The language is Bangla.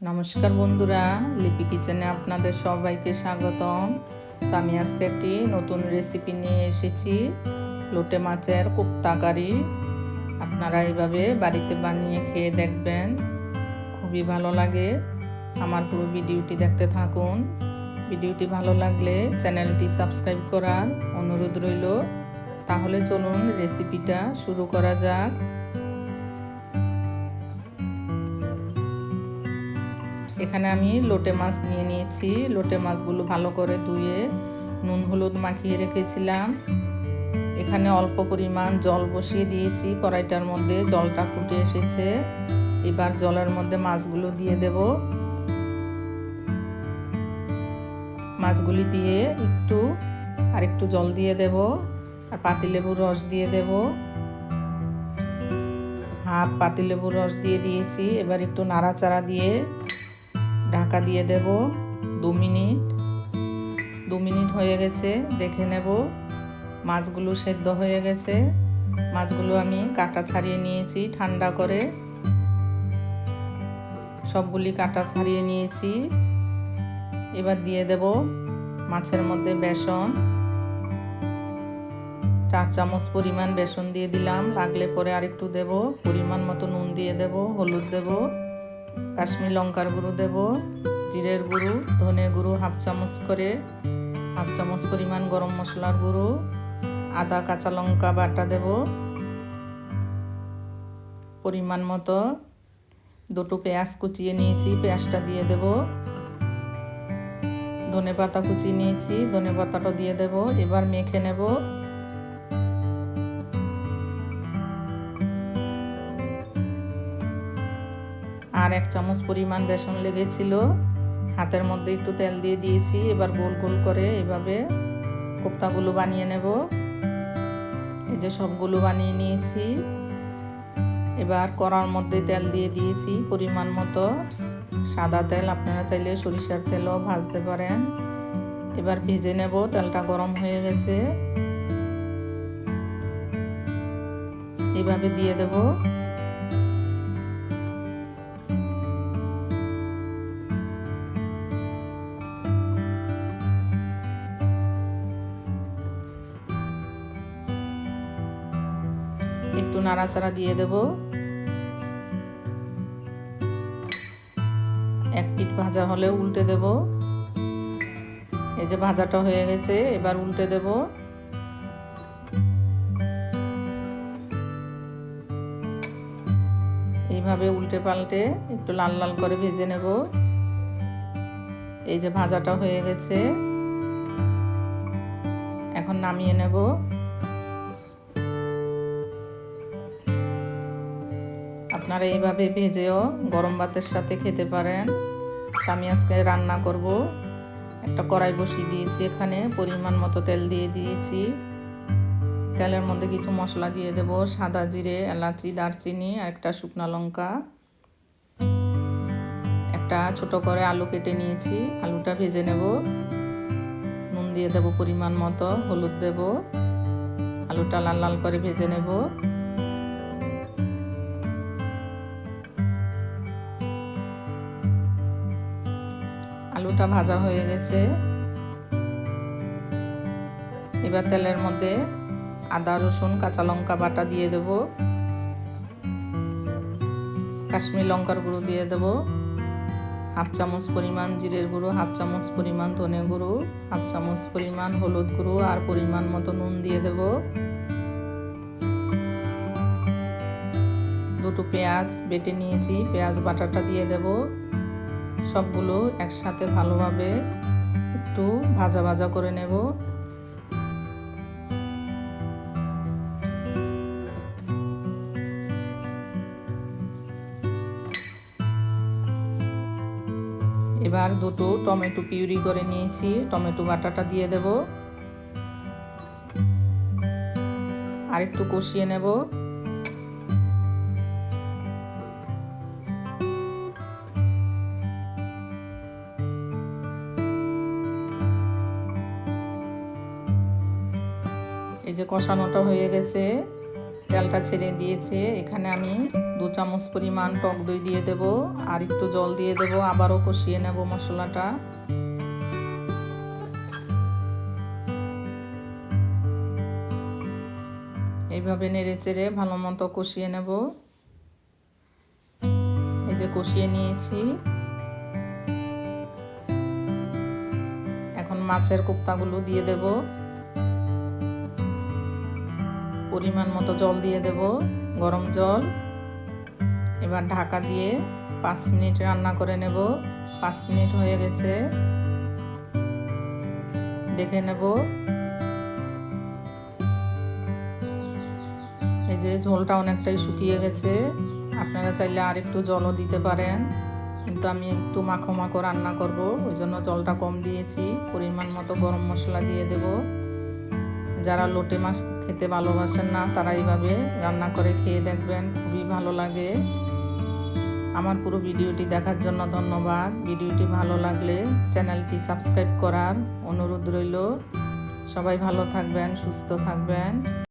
নমস্কার বন্ধুরা, লিপি কিচেনে আপনাদের সবাইকে স্বাগতম। তো আমি আজকে একটি নতুন রেসিপি নিয়ে এসেছি, লোটে মাছের কোপ্তা কারি। আপনারা এইভাবে বাড়িতে বানিয়ে খেয়ে দেখবেন, খুবই ভালো লাগে। আমার পুরো ভিডিওটি দেখতে থাকুন। ভিডিওটি ভালো লাগলে চ্যানেলটি সাবস্ক্রাইব করার অনুরোধ রইল। তাহলে চলুন রেসিপিটা শুরু করা যাক। এখানে আমি লোটে মাছ নিয়ে নিয়েছি। লোটে মাছগুলো ভালো করে ধুয়ে নুন হলুদ মাখিয়ে রেখেছিলাম। এখানে অল্প পরিমাণ জল বসিয়ে দিয়েছি। কড়াইটার মধ্যে জলটা ফুটে এসেছে। এবার জলের মধ্যে মাছগুলো দিয়ে দেব। মাছগুলি দিয়ে একটু আর একটু জল দিয়ে দেব আর পাতিলেবুর রস দিয়ে দেব। হাফ পাতিলেবুর রস দিয়ে দিয়েছি। এবার একটু নাড়াচাড়া দিয়ে ঢাকা দিয়ে দেব দু মিনিট। দু মিনিট হয়ে গেছে, দেখে নেব। মাছগুলো সেদ্ধ হয়ে গেছে। মাছগুলো আমি কাটা ছাড়িয়ে নিয়েছি ঠান্ডা করে। সবগুলি কাটা ছাড়িয়ে নিয়েছি। এবার দিয়ে দেব মাছের মধ্যে বেসন। চার চামচ পরিমাণ বেসন দিয়ে দিলাম। লাগলে পরে আরেকটু দেব। পরিমাণ মতো নুন দিয়ে দেব, হলুদ দেবো। কাশ্মীর লঙ্কার গুঁড়ো দেব, জিরের গুঁড়ো, ধনে গুঁড়ো, হাফ চামচ করে, হাফ চামচ পরিমাণ গরম মশলার গুঁড়ো, আদা, কাঁচা লঙ্কা বাটা দেব। পরিমাণ মতো দুটো পেঁয়াজ কুচিয়ে নিয়েছি, পেঁয়াজটা দিয়ে দেব। ধনে পাতা কুচিয়ে নিয়েছি, ধনে পাতাটা দিয়ে দেব, এবার মেখে নেব। আর এক চামচ পরিমাণ বেসন লেগেছিল। হাতের মধ্যে একটু তেল দিয়ে দিয়েছি। এবার গোল গোল করে এভাবে কোপ্তাগুলো বানিয়ে নেব। এই যে সবগুলো বানিয়ে নিয়েছি। এবার কড়ার মধ্যে তেল দিয়ে দিয়েছি পরিমাণ মতো। সাদা তেল, আপনারা চাইলে সরিষার তেলও ভাজতে পারেন। এবার ভেজে নেব, তেলটা গরম হয়ে গেছে। এভাবে দিয়ে দেবো। একটু নাড়াচাড়া দিয়ে দেব। এক পিঠ ভাজা হলে উল্টে দেব। এই যে ভাজাটা হয়ে গেছে, এবার উল্টে দেব। এইভাবে উল্টে পাল্টে একটু লাল লাল করে ভেজে নেব। এই যে ভাজাটা হয়ে গেছে, এখন নামিয়ে নেব। আপনারা এইভাবে ভেজেও গরম ভাতের সাথে খেতে পারেন। আমি আজকে রান্না করব। একটা কড়াই বসিয়ে দিয়েছি এখানে, পরিমাণ মতো তেল দিয়ে দিয়েছি। তেলের মধ্যে কিছু মশলা দিয়ে দেব, সাদা জিরে, এলাচি, দারচিনি, আর একটা শুকনো লঙ্কা। একটা ছোট করে আলু কেটে নিয়েছি, আলুটা ভেজে নেব। নুন দিয়ে দেব পরিমাণ মতো, হলুদ দেব। আলুটা লাল লাল করে ভেজে নেব। আলুটা ভাজা হয়ে গেছে। এবার তেলের মধ্যে আদা, রসুন, কাঁচা লঙ্কা বাটা দিয়ে দেব। কাশ্মীর লঙ্কার গুঁড়ো দিয়ে দেব। হাফ চামচ পরিমাণ জিরের গুঁড়ো, হাফ চামচ পরিমাণ ধনে গুঁড়ো, হাফ চামচ পরিমাণ হলুদ গুঁড়ো আর পরিমাণ মতো নুন দিয়ে দেব। দুটো পেঁয়াজ বেটে নিয়েছি, পেঁয়াজ বাটাটা দিয়ে দেবো। সবগুলো একসাথে ভালোভাবে একটু ভাজা ভাজা করে নেব। এবার দুটো টমেটো পিউরি করে নিয়েছি, টমেটো বাটাটা দিয়ে দেব। আর একটু কষিয়ে নেব। এই যে কষানোটা হয়ে গেছে, তেলটা ছেড়ে দিয়েছে। এখানে আমি দু চামচ পরিমাণ টক দই দিয়ে দেব আর একটু জল দিয়ে দেব, আবারও কষিয়ে নেব মশলাটা। এইভাবে নেড়ে চেড়ে ভালো মতো কষিয়ে নেব। এই যে কষিয়ে নিয়েছি। এখন মাছের কোপ্তাগুলো দিয়ে দেব। পরিমাণ মতো জল দিয়ে দেব, গরম জল। এবার ঢাকা দিয়ে পাঁচ মিনিট রান্না করে নেব। পাঁচ মিনিট হয়ে গেছে। দেখে নেব। এই যে ঝোলটা অনেকটাই শুকিয়ে গেছে। আপনারা চাইলে আর একটু জলও দিতে পারেন। কিন্তু আমি একটু মাখো মাখো রান্না করব। ওই জন্য জলটা কম দিয়েছি। পরিমাণ মতো গরম মশলা দিয়ে দেব। যারা লোটে মাছ খেতে ভালোবাসেন না, তারা এইভাবে রান্না করে খেয়ে দেখবেন, খুবই ভালো লাগে। আমার পুরো ভিডিওটি দেখার জন্য ধন্যবাদ। ভিডিওটি ভালো লাগলে চ্যানেলটি সাবস্ক্রাইব করার অনুরোধ রইল। সবাই ভালো থাকবেন, সুস্থ থাকবেন।